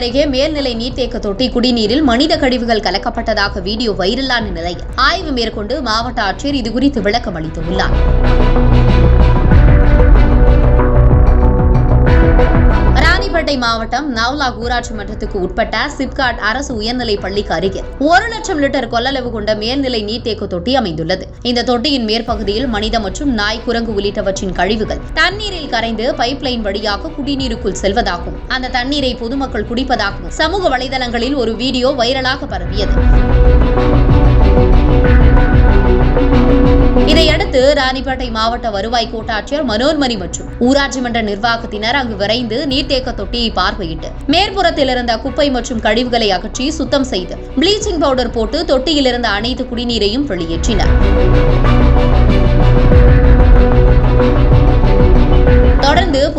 அருகே மேல்நிலை நீர்த்தேக்க தொட்டி குடிநீரில் மனித கழிவுகள் கலக்கப்பட்டதாக வீடியோ வைரலான நிலையில் ஆய்வு மேற்கொண்டு மாவட்ட ஆட்சியர் இதுகுறித்து விளக்கம் அளித்துள்ளார் ராணிப்பேட்டை மாவட்டம் நவ்லாக் ஊராட்சி மன்றத்துக்கு உட்பட்ட சிப்காட் அரசு உயர்நிலைப் பள்ளிக்கு அருகில் ஒரு லட்சம் லிட்டர் கொள்ளளவு கொண்ட மேல்நிலை நீர்த்தேக்க தொட்டி அமைந்துள்ளது. இந்த தொட்டியின் மேற்பகுதியில் மனித மற்றும் நாய் குரங்கு உள்ளிட்டவற்றின் கழிவுகள் தண்ணீரில் கரைந்து பைப்லைன் வழியாக குடிநீருக்குள் செல்வதாகவும் அந்த தண்ணீரை பொதுமக்கள் குடிப்பதாகவும் சமூக வலைதளங்களில் ஒரு வீடியோ வைரலாக பரவியது. இதையடுத்து ராணிப்பேட்டை மாவட்ட வருவாய் கோட்டாட்சியர் மனோன்மணி மற்றும் ஊராட்சி மன்ற நிர்வாகத்தினர் அங்கு விரைந்து நீர்த்தேக்க தொட்டியை பார்வையிட்டு மேற்புறத்தில் இருந்த குப்பை மற்றும் கழிவுகளை அகற்றி சுத்தம் செய்து ப்ளீச்சிங் பவுடர் போட்டு தொட்டியில் இருந்த அனைத்து குடிநீரையும் வெளியேற்றினர்.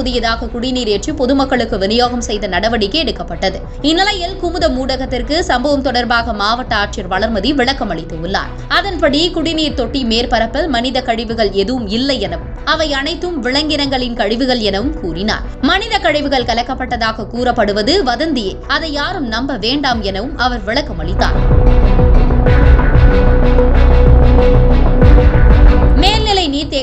புதியதாக குடிநீர் ஏற்றி பொதுமக்களுக்கு விநியோகம் செய்த நடவடிக்கை எடுக்கப்பட்டது. இந்நிலையில் குமுதம் ஊடகத்திற்கு சம்பவம் தொடர்பாக மாவட்ட ஆட்சியர் வளர்மதி விளக்கம் அளித்துள்ளார். அதன்படி குடிநீர் தொட்டி மேற்பரப்பில் மனித கழிவுகள் எதுவும் இல்லை எனவும் அவை அனைத்தும் விலங்கினங்களின் கழிவுகள் எனவும் கூறினார். மனித கழிவுகள் கலக்கப்பட்டதாக கூறப்படுவது வதந்தியே அதை யாரும் நம்ப வேண்டாம் எனவும் அவர் விளக்கம் அளித்தார்.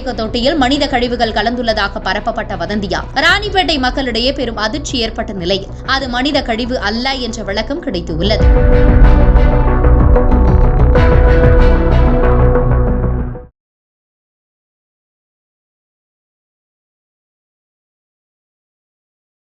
மேல்நிலை தொட்டியில் மனித கழிவுகள் கலந்துள்ளதாக பரப்பப்பட்ட வதந்தியா? ராணிப்பேட்டை மக்களிடையே பெரும் அதிர்ச்சி ஏற்பட்ட நிலையில் அது மனித கழிவு அல்ல என்ற விளக்கம் கிடைத்துள்ளது.